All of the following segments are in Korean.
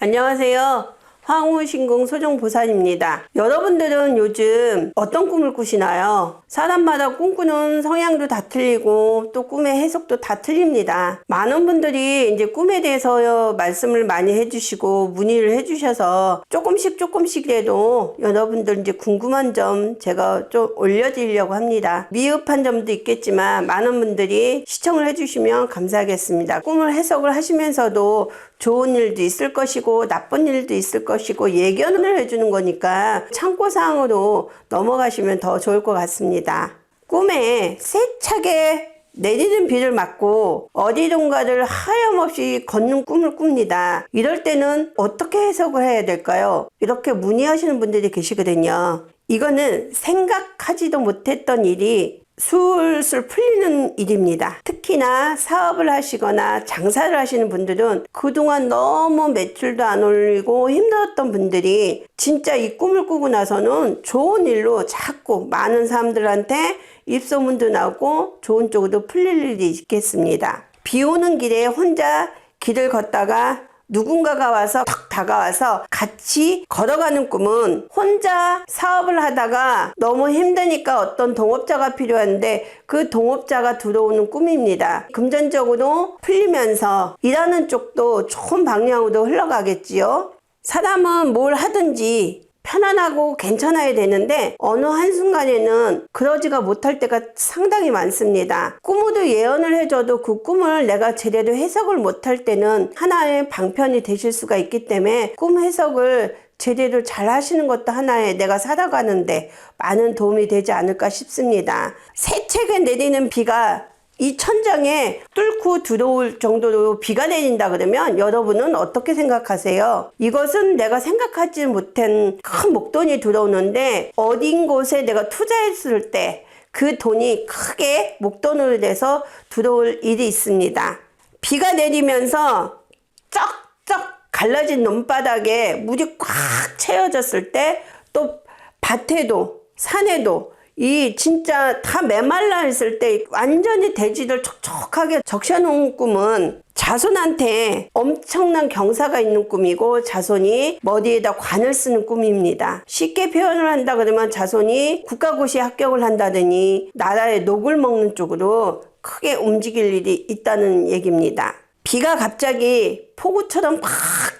안녕하세요. 황후신궁 소정보살입니다. 여러분들은 요즘 어떤 꿈을 꾸시나요? 사람마다 꿈꾸는 성향도 다 틀리고 또 꿈의 해석도 다 틀립니다. 많은 분들이 이제 꿈에 대해서 말씀을 많이 해주시고 문의를 해주셔서 조금씩 조금씩이라도 여러분들 이제 궁금한 점 제가 좀 올려드리려고 합니다. 미흡한 점도 있겠지만 많은 분들이 시청을 해주시면 감사하겠습니다. 꿈을 해석을 하시면서도 좋은 일도 있을 것이고 나쁜 일도 있을 것이고 예견을 해주는 거니까 참고사항으로 넘어가시면 더 좋을 것 같습니다. 꿈에 세차게 내리는 비를 맞고 어디론가를 하염없이 걷는 꿈을 꿉니다. 이럴 때는 어떻게 해석을 해야 될까요? 이렇게 문의하시는 분들이 계시거든요. 이거는 생각하지도 못했던 일이 술술 풀리는 일입니다. 특히나 사업을 하시거나 장사를 하시는 분들은 그동안 너무 매출도 안 올리고 힘들었던 분들이 진짜 이 꿈을 꾸고 나서는 좋은 일로 자꾸 많은 사람들한테 입소문도 나고 좋은 쪽으로 풀릴 일이 있겠습니다. 비 오는 길에 혼자 길을 걷다가 누군가가 와서 탁 다가와서 같이 걸어가는 꿈은 혼자 사업을 하다가 너무 힘드니까 어떤 동업자가 필요한데 그 동업자가 들어오는 꿈입니다. 금전적으로 풀리면서 일하는 쪽도 좋은 방향으로 흘러가겠지요. 사람은 뭘 하든지 편안하고 괜찮아야 되는데 어느 한순간에는 그러지가 못할 때가 상당히 많습니다. 꿈으로 예언을 해줘도 그 꿈을 내가 제대로 해석을 못할 때는 하나의 방편이 되실 수가 있기 때문에 꿈 해석을 제대로 잘 하시는 것도 하나의 내가 살아가는데 많은 도움이 되지 않을까 싶습니다. 세차게 내리는 비가 이 천장에 뚫고 들어올 정도로 비가 내린다 그러면 여러분은 어떻게 생각하세요? 이것은 내가 생각하지 못한 큰 목돈이 들어오는데 어딘 곳에 내가 투자했을 때 그 돈이 크게 목돈으로 돼서 들어올 일이 있습니다. 비가 내리면서 쩍쩍 갈라진 논바닥에 물이 꽉 채워졌을 때 또 밭에도 산에도 이 진짜 다 메말라 있을 때 완전히 대지를 촉촉하게 적셔놓은 꿈은 자손한테 엄청난 경사가 있는 꿈이고 자손이 머리에다 관을 쓰는 꿈입니다. 쉽게 표현을 한다 그러면 자손이 국가고시에 합격을 한다더니 나라의 녹을 먹는 쪽으로 크게 움직일 일이 있다는 얘기입니다. 비가 갑자기 폭우처럼 팍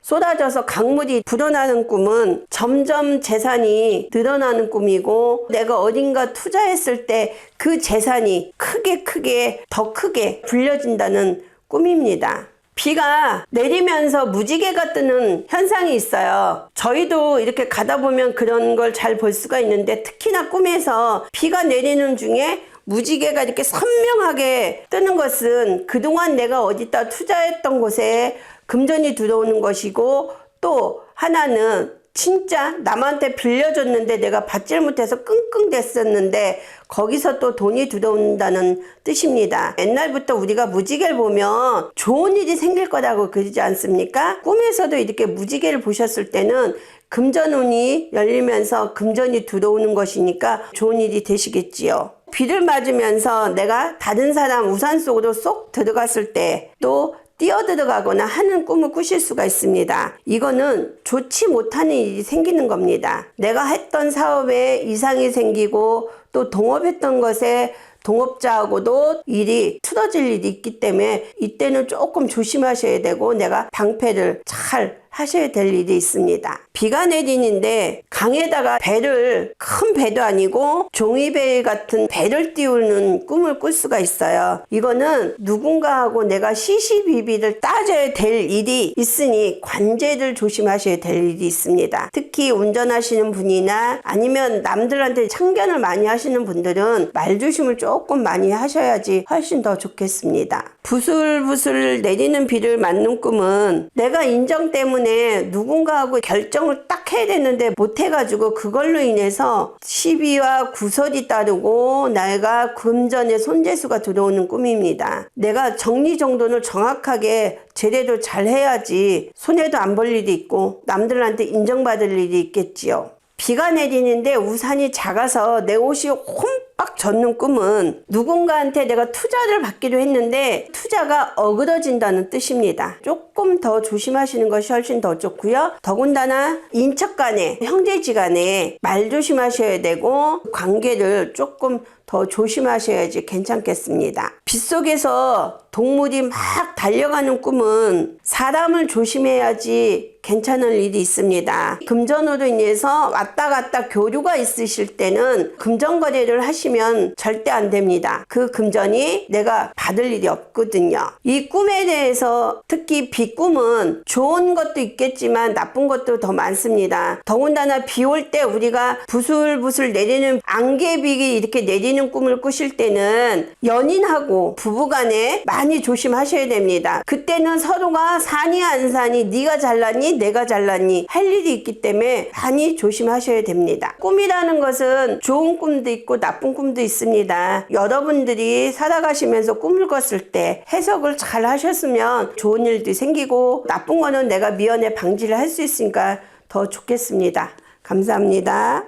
쏟아져서 강물이 불어나는 꿈은 점점 재산이 늘어나는 꿈이고 내가 어딘가 투자했을 때 그 재산이 크게 크게 더 크게 불려진다는 꿈입니다. 비가 내리면서 무지개가 뜨는 현상이 있어요. 저희도 이렇게 가다 보면 그런 걸 잘 볼 수가 있는데 특히나 꿈에서 비가 내리는 중에 무지개가 이렇게 선명하게 뜨는 것은 그동안 내가 어디다 투자했던 곳에 금전이 들어오는 것이고 또 하나는 진짜 남한테 빌려줬는데 내가 받질 못해서 끙끙댔었는데 거기서 또 돈이 들어온다는 뜻입니다. 옛날부터 우리가 무지개를 보면 좋은 일이 생길 거라고 그러지 않습니까? 꿈에서도 이렇게 무지개를 보셨을 때는 금전운이 열리면서 금전이 들어오는 것이니까 좋은 일이 되시겠지요. 비를 맞으면서 내가 다른 사람 우산 속으로 쏙 들어갔을 때또 뛰어 들어가거나 하는 꿈을 꾸실 수가 있습니다. 이거는 좋지 못하는 일이 생기는 겁니다. 내가 했던 사업에 이상이 생기고 또 동업했던 것에 동업자하고도 일이 틀어질 일이 있기 때문에 이때는 조금 조심하셔야 되고 내가 방패를 잘 하셔야 될 일이 있습니다. 비가 내리는데 강에다가 배를 큰 배도 아니고 종이배 같은 배를 띄우는 꿈을 꿀 수가 있어요. 이거는 누군가하고 내가 시시비비를 따져야 될 일이 있으니 관제를 조심하셔야 될 일이 있습니다. 특히 운전하시는 분이나 아니면 남들한테 참견을 많이 하시는 분들은 말조심을 조금 많이 하셔야지 훨씬 더 좋겠습니다. 부슬부슬 내리는 비를 맞는 꿈은 내가 인정 때문에 누군가하고 결정을 딱 해야 되는데 못해가지고 그걸로 인해서 시비와 구설이 따르고 내가 금전의 손재수가 들어오는 꿈입니다. 내가 정리정돈을 정확하게 제대로 잘 해야지 손해도 안 볼 일이 있고 남들한테 인정받을 일이 있겠지요. 비가 내리는데 우산이 작아서 내 옷이 홈 빡 젓는 꿈은 누군가한테 내가 투자를 받기로 했는데 투자가 어그러진다는 뜻입니다. 조금 더 조심하시는 것이 훨씬 더 좋고요. 더군다나 인척 간에 형제지간에 말 조심하셔야 되고 관계를 조금 더 조심하셔야지 괜찮겠습니다. 빗속에서 동물이 막 달려가는 꿈은 사람을 조심해야지 괜찮을 일이 있습니다. 금전으로 인해서 왔다 갔다 교류가 있으실 때는 금전 거래를 하시면 절대 안 됩니다. 그 금전이 내가 받을 일이 없거든요. 이 꿈에 대해서 특히 비꿈은 좋은 것도 있겠지만 나쁜 것도 더 많습니다. 더군다나 비 올 때 우리가 부슬부슬 내리는 안개비가 이렇게 내리는 꿈을 꾸실 때는 연인하고 부부간에 많이 조심하셔야 됩니다. 그때는 서로가 사니 안 사니 네가 잘났니 내가 잘났니 할 일이 있기 때문에 많이 조심하셔야 됩니다. 꿈이라는 것은 좋은 꿈도 있고 나쁜 꿈도 있습니다. 여러분들이 살아가시면서 꿈을 꿨을 때 해석을 잘 하셨으면 좋은 일도 생기고 나쁜 거는 내가 미연에 방지를 할 수 있으니까 더 좋겠습니다. 감사합니다.